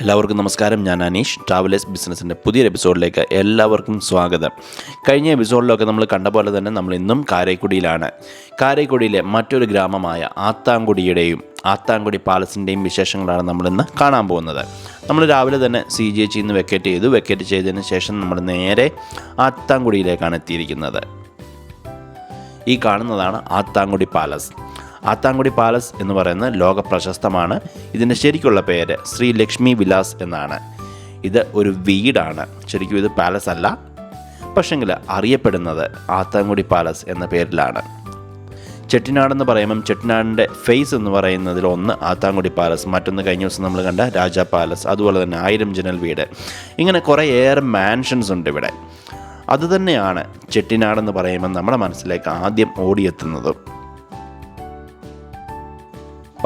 എല്ലാവർക്കും നമസ്കാരം. ഞാൻ അനീഷ്. ട്രാവലേഴ്സ് ബിസിനസ്സിന്റെ പുതിയൊരു എപ്പിസോഡിലേക്ക് എല്ലാവർക്കും സ്വാഗതം. കഴിഞ്ഞ എപ്പിസോഡിലൊക്കെ നമ്മൾ കണ്ട പോലെ തന്നെ നമ്മൾ ഇന്നും കാരൈക്കുടിയിലാണ് കാരൈക്കുടിയിലെ മറ്റൊരു ഗ്രാമമായ ആത്താങ്കുടിയുടെയും ആത്താങ്കുടി പാലസിന്റെയും വിശേഷങ്ങളാണ് നമ്മളിന്ന് കാണാൻ പോകുന്നത്. നമ്മൾ രാവിലെ തന്നെ സി ജി എച്ച് നിന്ന് വെക്കേറ്റ് ചെയ്തു. വെക്കേറ്റ് ചെയ്തതിന് ശേഷം നമ്മൾ നേരെ ആത്താങ്കുടിയിലേക്കാണ് എത്തിയിരിക്കുന്നത്. ഈ കാണുന്നതാണ് ആത്താങ്കുടി പാലസ്. ആത്താങ്കുടി പാലസ് എന്ന് പറയുന്നത് ലോക പ്രശസ്തമാണ് ഇതിന്റെ ശരിക്കുള്ള പേര് ശ്രീ ലക്ഷ്മി വിലാസ് എന്നാണ്. ഇത് ഒരു വീടാണ്. ശരിക്കും ഇത് പാലസ് അല്ല. പക്ഷെങ്കിൽ അറിയപ്പെടുന്നത് ആത്താങ്കുടി പാലസ് എന്ന പേരിലാണ്. ചെട്ടിനാടെന്ന് പറയുമ്പം ചെട്ടിനാടിന്റെ ഫേസ് എന്ന് പറയുന്നതിൽ ഒന്ന് ആത്താങ്കുടി പാലസ് മറ്റൊന്ന് കഴിഞ്ഞ ദിവസം നമ്മൾ കണ്ട രാജാ പാലസ് അതുപോലെ തന്നെ ആയിരം ജനൽ വീട്. ഇങ്ങനെ കുറേയേറെ മാൻഷൻസ് ഉണ്ട് ഇവിടെ. അതുതന്നെയാണ് ചെട്ടിനാടെന്ന് പറയുമ്പോൾ നമ്മുടെ മനസ്സിലേക്ക് ആദ്യം ഓടിയെത്തുന്നതും.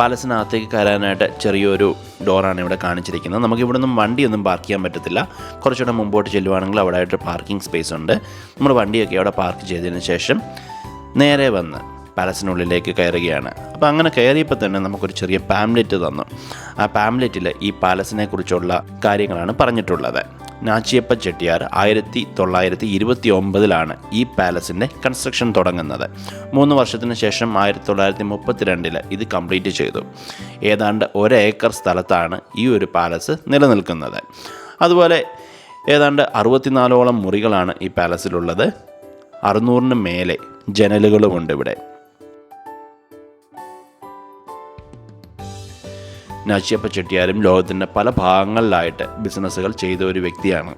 പാലസിനകത്തേക്ക് കയറാനായിട്ട് ചെറിയൊരു ഡോറാണ് ഇവിടെ കാണിച്ചിരിക്കുന്നത്. നമുക്ക് ഇവിടെ നിന്നും വണ്ടിയൊന്നും പാർക്ക് ചെയ്യാൻ പറ്റത്തില്ല. കുറച്ചുകൂടെ മുമ്പോട്ട് ചെല്ലുവാണെങ്കിൽ അവിടെ ആയിട്ട് പാർക്കിംഗ് സ്പേസ് ഉണ്ട്. നമ്മൾ വണ്ടിയൊക്കെ അവിടെ പാർക്ക് ചെയ്തതിന് ശേഷം നേരെ വന്ന് പാലസിനുള്ളിലേക്ക് കയറുകയാണ്. അപ്പോൾ അങ്ങനെ കയറിയപ്പോൾ തന്നെ നമുക്കൊരു ചെറിയ പാംലെറ്റ് തന്നു. ആ പാംലെറ്റിൽ ഈ പാലസിനെ കുറിച്ചുള്ള കാര്യങ്ങളാണ് പറഞ്ഞിട്ടുള്ളത്. നാച്ചിയപ്പ ചെട്ടിയാർ ആയിരത്തി തൊള്ളായിരത്തി ഇരുപത്തി ഒമ്പതിലാണ് ഈ പാലസിന്റെ കൺസ്ട്രക്ഷൻ തുടങ്ങുന്നത്. മൂന്ന് വർഷത്തിന് ശേഷം ആയിരത്തി തൊള്ളായിരത്തി മുപ്പത്തിരണ്ടിൽ ഇത് കംപ്ലീറ്റ് ചെയ്തു. ഏതാണ്ട് ഒരേക്കർ സ്ഥലത്താണ് ഈ ഒരു പാലസ് നിലനിൽക്കുന്നത്. അതുപോലെ ഏതാണ്ട് അറുപത്തിനാലോളം മുറികളാണ് ഈ പാലസിലുള്ളത്. അറുന്നൂറിന് മേലെ ജനലുകളുമുണ്ട് ഇവിടെ. നാച്ചിയപ്പ ചെട്ടിയാരും ലോകത്തിന്റെ പല ഭാഗങ്ങളിലായിട്ട് ബിസിനസ്സുകൾ ചെയ്ത ഒരു വ്യക്തിയാണ്.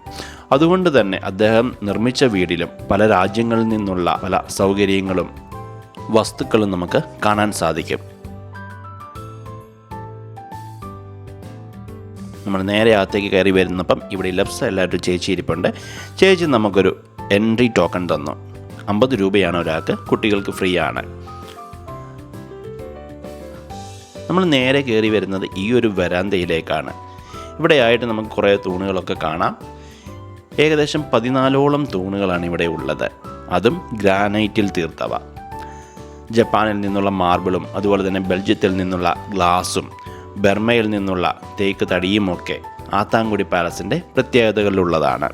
അതുകൊണ്ട് തന്നെ അദ്ദേഹം നിർമ്മിച്ച വീടിലും പല രാജ്യങ്ങളിൽ നിന്നുള്ള പല സൗകര്യങ്ങളും വസ്തുക്കളും നമുക്ക് കാണാൻ സാധിക്കും. നമ്മൾ നേരെ അകത്തേക്ക് കയറി വരുന്നപ്പം ഇവിടെ ലെഫ്റ്റ് സൈഡിലായിട്ട് ചേച്ചി ഇരിപ്പുണ്ട്. ചേച്ചി നമുക്കൊരു എൻട്രി ടോക്കൺ തന്നു. അമ്പത് രൂപയാണ് ഒരാൾക്ക് കുട്ടികൾക്ക് ഫ്രീ ആണ് നമ്മൾ നേരെ കയറി വരുന്നത് ഈ ഒരു വരാന്തയിലേക്കാണ്. ഇവിടെയായിട്ട് നമുക്ക് കുറേ തൂണുകളൊക്കെ കാണാം. ഏകദേശം പതിനാലോളം തൂണുകളാണ് ഇവിടെ ഉള്ളത്. അതും ഗ്രാനൈറ്റിൽ തീർത്തവ. ജപ്പാനിൽ നിന്നുള്ള മാർബിളും അതുപോലെ തന്നെ ബെൽജിയത്തിൽ നിന്നുള്ള ഗ്ലാസും ബർമയിൽ നിന്നുള്ള തേക്ക് തടിയുമൊക്കെ ആത്താങ്കുടി പാലസിന്റെ പ്രത്യേകതകളിലുള്ളതാണ്.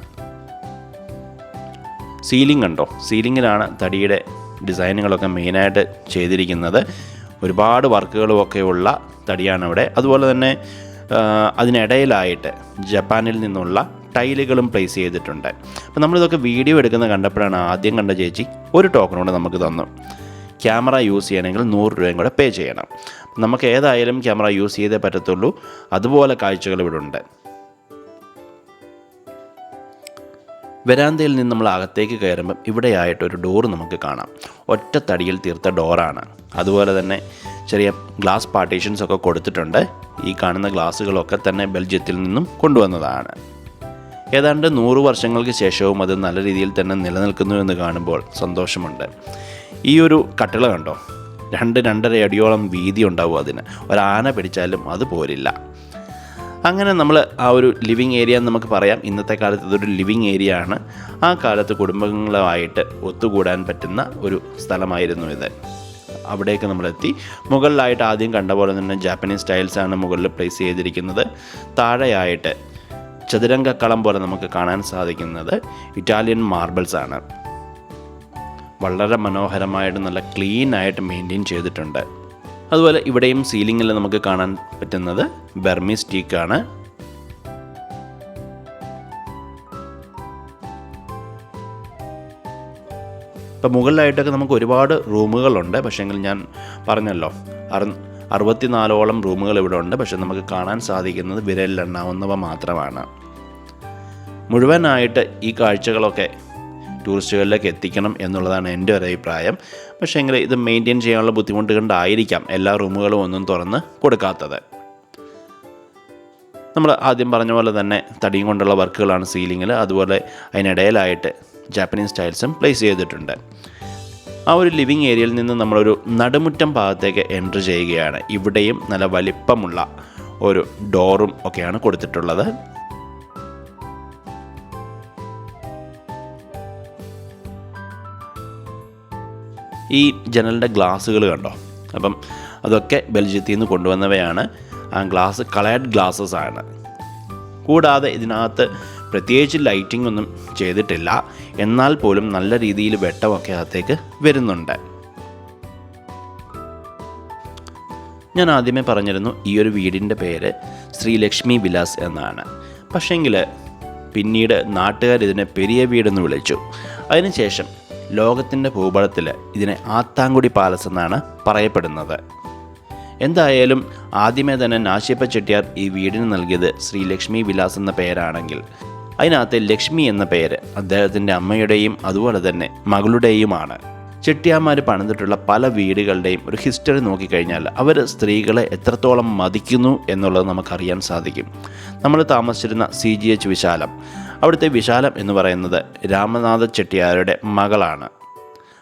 സീലിംഗ് കണ്ടോ? സീലിങ്ങിലാണ് തടിയുടെ ഡിസൈനുകളൊക്കെ മെയിനായിട്ട് ചെയ്തിരിക്കുന്നത്. ഒരുപാട് വർക്കുകളുമൊക്കെ ഉള്ള തടിയാണ് അവിടെ അതുപോലെ തന്നെ അതിനിടയിലായിട്ട് ജപ്പാനിൽ നിന്നുള്ള ടൈലുകളും പ്ലേസ് ചെയ്തിട്ടുണ്ട്. അപ്പോൾ നമ്മളിതൊക്കെ വീഡിയോ എടുക്കുന്ന കണ്ടപ്പോഴാണ് ആദ്യം കണ്ട ചേച്ചി ഒരു ടോക്കൺ കൂടെ നമുക്ക് തന്നു. ക്യാമറ യൂസ് ചെയ്യണമെങ്കിൽ നൂറ് രൂപയും കൂടെ പേ ചെയ്യണം. നമുക്ക് ഏതായാലും ക്യാമറ യൂസ് ചെയ്തേ പറ്റത്തുള്ളൂ. അതുപോലെ കാഴ്ചകൾ ഇവിടെ ഉണ്ട്. വരാന്തയിൽ നിന്ന് നമ്മൾ അകത്തേക്ക് കയറുമ്പം ഇവിടെയായിട്ട് ഒരു ഡോറ് നമുക്ക് കാണാം. ഒറ്റ തടിയിൽ തീർത്ത ഡോറാണ് അതുപോലെ തന്നെ ചെറിയ ഗ്ലാസ് പാർട്ടീഷൻസ് ഒക്കെ കൊടുത്തിട്ടുണ്ട്. ഈ കാണുന്ന ഗ്ലാസ്സുകളൊക്കെ തന്നെ ബെൽജിയത്തിൽ നിന്നും കൊണ്ടുവന്നതാണ്. ഏതാണ്ട് നൂറ് വർഷങ്ങൾക്ക് ശേഷവും അത് നല്ല രീതിയിൽ തന്നെ നിലനിൽക്കുന്നു എന്ന് കാണുമ്പോൾ സന്തോഷമുണ്ട്. ഈ ഒരു കട്ടിള കണ്ടോ? രണ്ട് രണ്ടര അടിയോളം വീതി ഉണ്ടാവും അതിന്. ഒരാന പിടിച്ചാലും അത് പോരില്ല. അങ്ങനെ നമ്മൾ ആ ഒരു ലിവിങ് ഏരിയ എന്ന് നമുക്ക് പറയാം. ഇന്നത്തെ കാലത്ത് ഇതൊരു ലിവിങ് ഏരിയ ആണ്. ആ കാലത്ത് കുടുംബങ്ങളുമായിട്ട് ഒത്തുകൂടാൻ പറ്റുന്ന ഒരു സ്ഥലമായിരുന്നു ഇത്. അവിടേക്ക് നമ്മളെത്തി മുകളിലായിട്ട് ആദ്യം കണ്ട പോലെ തന്നെ ജാപ്പനീസ് സ്റ്റൈൽസാണ് മുകളിൽ പ്ലേസ് ചെയ്തിരിക്കുന്നത്. താഴെയായിട്ട് ചതുരംഗക്കളം പോലെ നമുക്ക് കാണാൻ സാധിക്കുന്നത് ഇറ്റാലിയൻ മാർബിൾസ് ആണ്. വളരെ മനോഹരമായിട്ട് നല്ല ക്ലീൻ ആയിട്ട് മെയിന്റെയിൻ ചെയ്തിട്ടുണ്ട്. അതുപോലെ ഇവിടെയും സീലിങ്ങിൽ നമുക്ക് കാണാൻ പറ്റുന്നത് ബെർമി സ്റ്റീക്കാണ് ഇപ്പം മുകളിലായിട്ടൊക്കെ നമുക്ക് ഒരുപാട് റൂമുകളുണ്ട് പക്ഷേങ്കിൽ ഞാൻ പറഞ്ഞല്ലോ അറു അറുപത്തിനാലോളം റൂമുകൾ ഇവിടെ ഉണ്ട്. പക്ഷെ നമുക്ക് കാണാൻ സാധിക്കുന്നത് വിരലിലെണ്ണാവുന്നവ മാത്രമാണ്. മുഴുവനായിട്ട് ഈ കാഴ്ചകളൊക്കെ ടൂറിസ്റ്റുകളിലേക്ക് എത്തിക്കണം എന്നുള്ളതാണ് എന്റെ ഒരു അഭിപ്രായം. പക്ഷേ എങ്കിൽ ഇത് മെയിന്റെയിൻ ചെയ്യാനുള്ള ബുദ്ധിമുട്ട് കൊണ്ടായിരിക്കാം എല്ലാ റൂമുകളും ഒന്നും തുറന്ന് കൊടുക്കാത്തത്. നമ്മൾ ആദ്യം പറഞ്ഞ പോലെ തന്നെ തടിയും കൊണ്ടുള്ള വർക്കുകളാണ് സീലിങ്ങിൽ അതുപോലെ അതിനിടയിലായിട്ട് ജാപ്പനീസ് സ്റ്റൈൽസും പ്ലേസ് ചെയ്തിട്ടുണ്ട്. ആ ഒരു ലിവിങ് ഏരിയയിൽ നിന്ന് നമ്മളൊരു നടുമുറ്റം ഭാഗത്തേക്ക് എൻട്രി ചെയ്യുകയാണ്. ഇവിടെയും നല്ല വലിപ്പമുള്ള ഒരു ഡോറും ഒക്കെയാണ് കൊടുത്തിട്ടുള്ളത്. ഈ ജനലിന്റെ ഗ്ലാസ്സുകൾ കണ്ടോ? അപ്പം അതൊക്കെ ബെൽജിയത്തിൽ നിന്ന് കൊണ്ടുവന്നവയാണ്. ആ ഗ്ലാസ് കളേർഡ് ഗ്ലാസ്സസ് ആണ്. കൂടാതെ ഇതിനകത്ത് പ്രത്യേകിച്ച് ലൈറ്റിംഗ് ഒന്നും ചെയ്തിട്ടില്ല. എന്നാൽ പോലും നല്ല രീതിയിൽ വെട്ടമൊക്കെ അകത്തേക്ക് വരുന്നുണ്ട്. ഞാൻ ആദ്യമേ പറഞ്ഞിരുന്നു ഈ ഒരു വീടിന്റെ പേര് ശ്രീലക്ഷ്മി വിലാസ് എന്നാണ്. പക്ഷേങ്കിൽ പിന്നീട് നാട്ടുകാർ ഇതിനെ പെരിയ വീടെന്ന് വിളിച്ചു. അതിനുശേഷം ലോകത്തിന്റെ ഭൂപടത്തിൽ ഇതിനെ ആത്താങ്കുടി പാലസ് എന്നാണ് പറയപ്പെടുന്നത്. എന്തായാലും ആദ്യമേ തന്നെ നാശിയപ്പ ചെട്ടിയാർ ഈ വീടിന് നൽകിയത് ശ്രീ ലക്ഷ്മി വിലാസ് എന്ന പേരാണെങ്കിൽ. അതിനകത്തെ ലക്ഷ്മി എന്ന പേര് അദ്ദേഹത്തിന്റെ അമ്മയുടെയും അതുപോലെ തന്നെ മകളുടെയുമാണ്. ചെട്ടിയാന്മാർ പണിതിട്ടുള്ള പല വീടുകളുടെയും ഒരു ഹിസ്റ്ററി നോക്കിക്കഴിഞ്ഞാൽ അവർ സ്ത്രീകളെ എത്രത്തോളം മതിക്കുന്നു എന്നുള്ളത് നമുക്കറിയാൻ സാധിക്കും. നമ്മൾ താമസിച്ചിരുന്ന സി ജി എച്ച് വിശാലം. അവിടുത്തെ വിശാലം എന്ന് പറയുന്നത് രാമനാഥ ചെട്ടിയാരുടെ മകളാണ്.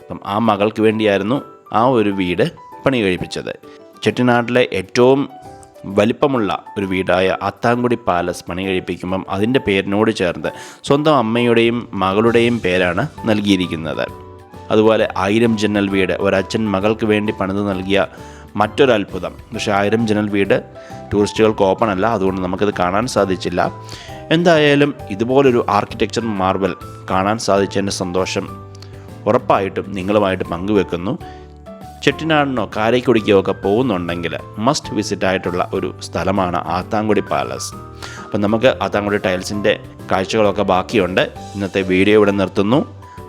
അപ്പം ആ മകൾക്ക് വേണ്ടിയായിരുന്നു ആ ഒരു വീട് പണി കഴിപ്പിച്ചത്. ചെട്ടിനാട്ടിലെ ഏറ്റവും വലിപ്പമുള്ള ഒരു വീടായ അത്താങ്കുടി പാലസ് പണി കഴിപ്പിക്കുമ്പം അതിന്റെ പേരിനോട് ചേർന്ന് സ്വന്തം അമ്മയുടെയും മകളുടെയും പേരാണ് നൽകിയിരിക്കുന്നത്. അതുപോലെ ആയിരം ജനൽ വീട് ഒരച്ഛൻ മകൾക്ക് വേണ്ടി പണിത് നൽകിയ മറ്റൊരു അത്ഭുതം. പക്ഷേ ആയിരം ജനൽ വീട് ടൂറിസ്റ്റുകൾക്ക് ഓപ്പൺ അല്ല. അതുകൊണ്ട് നമുക്കത് കാണാൻ സാധിച്ചില്ല. എന്തായാലും ഇതുപോലൊരു ആർക്കിടെക്ചർ മാർബൽ കാണാൻ സാധിച്ചതിന്റെ സന്തോഷം ഉറപ്പായിട്ടും നിങ്ങളുമായിട്ട് പങ്കുവെക്കുന്നു. ചെട്ടിനാടിനോ കാരയ്ക്കുടിക്കോ ഒക്കെ പോകുന്നുണ്ടെങ്കിൽ മസ്റ്റ് വിസിറ്റ് ആയിട്ടുള്ള ഒരു സ്ഥലമാണ് ആത്താങ്കുടി പാലസ് അപ്പം നമുക്ക് ആത്താങ്കുടി ടൈൽസിന്റെ കാഴ്ചകളൊക്കെ ബാക്കിയുണ്ട്. ഇന്നത്തെ വീഡിയോ ഇവിടെ നിർത്തുന്നു.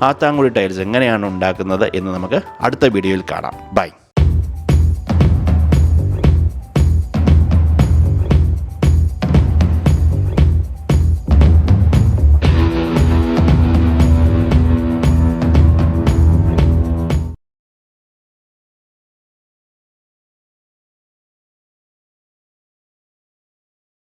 ആത്താങ്കുടി ടൈൽസ് എങ്ങനെയാണ് ഉണ്ടാക്കുന്നത് എന്ന് നമുക്ക് അടുത്ത വീഡിയോയിൽ കാണാം. ബൈ